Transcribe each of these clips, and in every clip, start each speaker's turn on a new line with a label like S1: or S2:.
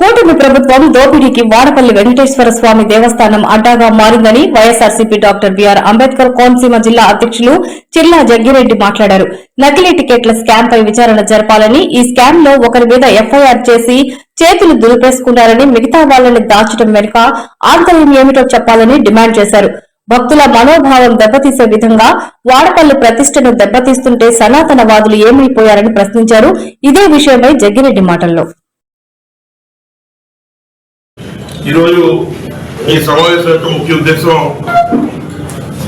S1: కూటమి ప్రభుత్వం దోపిడీకి వాడపల్లి వెంకటేశ్వర స్వామి దేవస్థానం అడ్డాగా మారిందని వైఎస్ఆర్సీపీ డాక్టర్ బిఆర్ అంబేద్కర్ కోనసీమ జిల్లా అధ్యక్షులు చిల్లా జగ్గిరెడ్డి మాట్లాడారు. నకిలీ టికెట్ల స్కామ్ పై విచారణ జరపాలని ఈ స్కామ్లో ఒకరి మీద ఎఫ్ఐఆర్ చేసి చేతులు దులిపేసుకున్నారని మిగతా వాళ్ళని దాచడం వెనుక ఆంతర్యం ఏమిటో చెప్పాలని డిమాండ్ చేశారు. భక్తుల మనోభావం దెబ్బతీసే విధంగా వాడపల్లి ప్రతిష్టను దెబ్బతీస్తుంటే సనాతనవాదులు ఏమైపోయారని ప్రశ్నించారు. ఇదే విషయమై జగ్గిరెడ్డి మాటల్లో.
S2: ఈరోజు ఈ సమావేశం యొక్క ముఖ్య ఉద్దేశం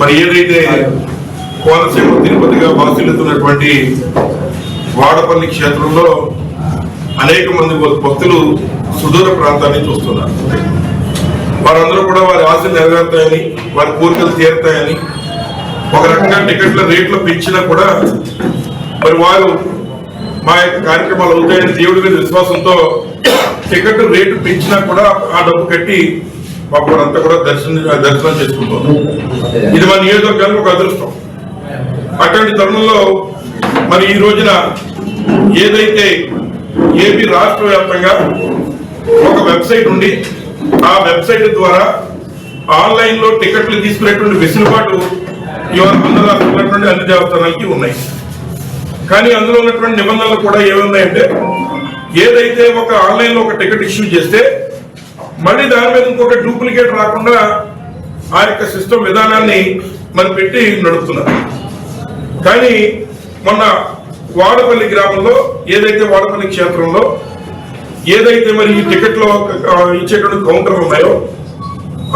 S2: మరి ఏదైతే కోనసీమ తిరుపతిగా భాసిల్లుతున్నటువంటి వాడపల్లి క్షేత్రంలో అనేక మంది భక్తులు సుదూర ప్రాంతాన్ని చూస్తున్నారు. వారందరూ కూడా వారి ఆశలు నెరవేరుతాయని వారి కోరికలు తీరుతాయని ఒక రకంగా టికెట్ల రేట్లు పెంచినా కూడా మరి వారు మా యొక్క కార్యక్రమాలు అవుతాయని దేవుడి మీద విశ్వాసంతో టికెట్ రేటు పెంచినా కూడా ఆ డబ్బు కట్టి మాకు అంతా కూడా దర్శనం దర్శనం చేసుకుంటున్నాం ఇది మన నియోజకవర్గానికి ఒక అదృష్టం. అటువంటి తరుణంలో మరి ఈ రోజున ఏదైతే ఏపీ రాష్ట్ర వ్యాప్తంగా ఒక వెబ్సైట్ ఉంది ఆ వెబ్సైట్ ద్వారా ఆన్లైన్లో టికెట్లు తీసుకునేటువంటి వెసులుబాటు ఇవాళ ఆంధ్ర రాష్ట్రంలో ఉన్నటువంటి అన్ని దేవస్థానాలకి ఉన్నాయి. కానీ అందులో ఉన్నటువంటి నిబంధనలు కూడా ఏమున్నాయంటే ఏదైతే ఒక ఆన్లైన్లో ఒక టికెట్ ఇష్యూ చేస్తే మళ్ళీ దాని మీద ఇంకొక డూప్లికేట్ రాకుండా ఆ యొక్క సిస్టమ్ విధానాన్ని మరి పెట్టి నడుపుతున్నారు. కానీ మొన్న వాడపల్లి గ్రామంలో ఏదైతే వాడపల్లి క్షేత్రంలో ఏదైతే మరి ఈ టికెట్లో ఆ, ఇచ్చేటువంటి కౌంటర్లు ఉన్నాయో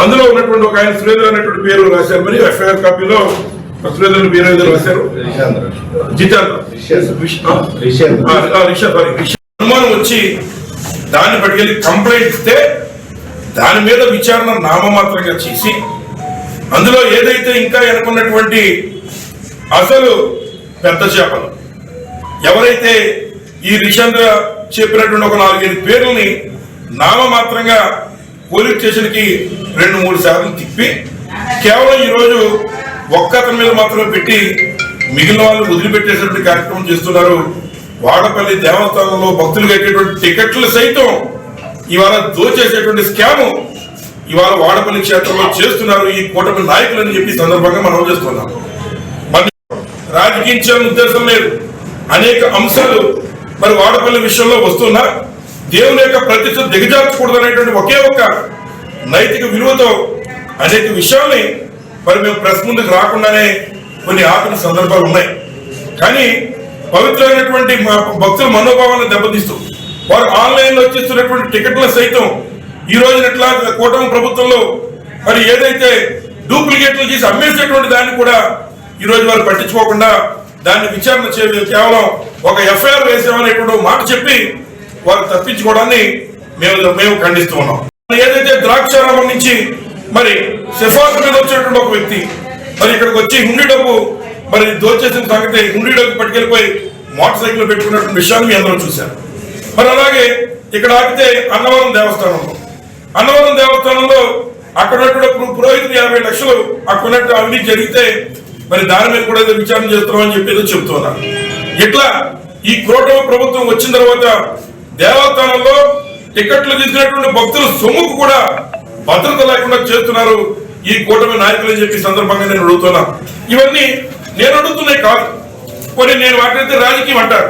S2: అందులో ఉన్నటువంటి ఒక ఆయన సురేంద్ర అనేటువంటి పేరు రాశారు. మరి ఎఫ్ఐఆర్ కాపీలో సురేంద్ర పేరు ఏదో రాశారు. జితేంద్ర రిషా సారీ. వచ్చి దాన్ని పట్టుకెళ్ళి కంప్లైంట్ ఇస్తే దాని మీద విచారణ నామమాత్రంగా చేసి అందులో ఏదైతే ఇంకా ఎనుకున్నటువంటి అసలు పెద్ద చేపలు ఎవరైతే ఈ రిషాంద్ర చెప్పినటువంటి ఒక నాలుగైదు పేర్లని నామమాత్రంగా పోలీస్ స్టేషన్కి రెండు మూడు సార్లు తిప్పి కేవలం ఈరోజు ఒక్కతని ఒక్క అతని మీద మాత్రమే పెట్టి మిగిలిన వాళ్ళు వదిలిపెట్టేసినటువంటి కార్యక్రమం చేస్తున్నారు వాడపల్లి దేవస్థానంలో భక్తులు కట్టేటువంటి టికెట్లు సైతం ఇవాళ దోచేసేటువంటి స్కామ్ ఇవాళ వాడపల్లి క్షేత్రంలో చేస్తున్నారు ఈ కూటమి నాయకులని చెప్పి సందర్భంగా మనం చేస్తున్నాం. మరి రాజకీయ ఉద్దేశం లేదు. అనేక అంశాలు మరి వాడపల్లి విషయంలో వస్తున్నా దేవుని యొక్క ప్రతిష్ట దిగజార్చకూడదు అనేటువంటి ఒకే ఒక్క నైతిక విలువతో అనేక విషయాల్ని మరి మేము ప్రెస్ ముందుకు రాకుండానే కొన్ని ఆపిన సందర్భాలు ఉన్నాయి. కానీ పవిత్రమైనటువంటి మా భక్తుల మనోభావాలను దెబ్బతీస్తూ వారు ఆన్లైన్లో వచ్చేస్తున్నటువంటి టికెట్ల సైతం ఈ రోజున ఎట్లా కూటమి ప్రభుత్వంలో మరి ఏదైతే డూప్లికేట్లు చేసి అమ్మేసేటువంటి దాన్ని కూడా ఈ రోజు వారు పట్టించుకోకుండా దాన్ని విచారణ చేయలేదు కేవలం ఒక ఎఫ్ఐఆర్ వేసామనేటువంటి మాట చెప్పి వారు తప్పించుకోవడాన్ని మేము మేము ఖండిస్తూ ఉన్నాం. ఏదైతే ద్రాక్షారామం నుంచి మరి సిఫార్సు మీద వచ్చినటువంటి ఒక వ్యక్తి మరి ఇక్కడికి వచ్చి హుండీ డబ్బు మరి దోచేసిన సంగతి హుండీ పట్టుకెళ్ళిపోయి మోటార్ సైకిల్ పెట్టుకున్నటువంటి విషయాన్ని మీ అందరూ చూశారు. మరి అలాగే ఇక్కడ ఆగితే అన్నవరం దేవస్థానంలో అన్నవరం దేవస్థానంలో అక్కడ పురోహితులు యాభై లక్షలు అక్కడ ఉన్నట్టు జరిగితే మరి దాని మీద కూడా ఏదో విచారణ చేస్తున్నామని చెప్పి ఏదో చెప్తున్నారు ఇట్లా ఈ కూటమి ప్రభుత్వం వచ్చిన తర్వాత దేవస్థానంలో టికెట్లు తీసుకున్నటువంటి భక్తుల సొమ్ముకు కూడా భద్రత లేకుండా చేస్తున్నారు ఈ కూటమి నాయకులు చెప్పి సందర్భంగా నేను అడుగుతున్నా. ఇవన్నీ నేను అడుగుతున్నాయి కాదు. కొన్ని నేను వాటినైతే రాజకీయం అంటారు.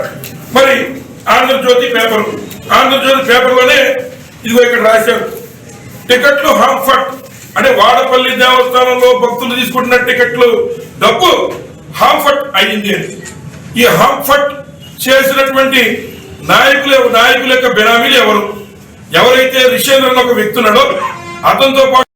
S2: మరి ఆంధ్రజ్యోతి పేపర్. ఆంధ్రజ్యోతి పేపర్లోనే ఇదిగో ఇక్కడ రాశారు. టికెట్లు హాంఫర్ట్ అంటే వాడపల్లి దేవస్థానంలో భక్తులు తీసుకుంటున్న టికెట్లు డబ్బు హాంఫర్ట్ అయింది ఈ హాంఫట్ చేసినటువంటి నాయకులు నాయకుల యొక్క బినామీలు ఎవరు? ఎవరైతే రిషేంద్రన్ ఒక వ్యక్తి ఉన్నాడో అతనితో పాటు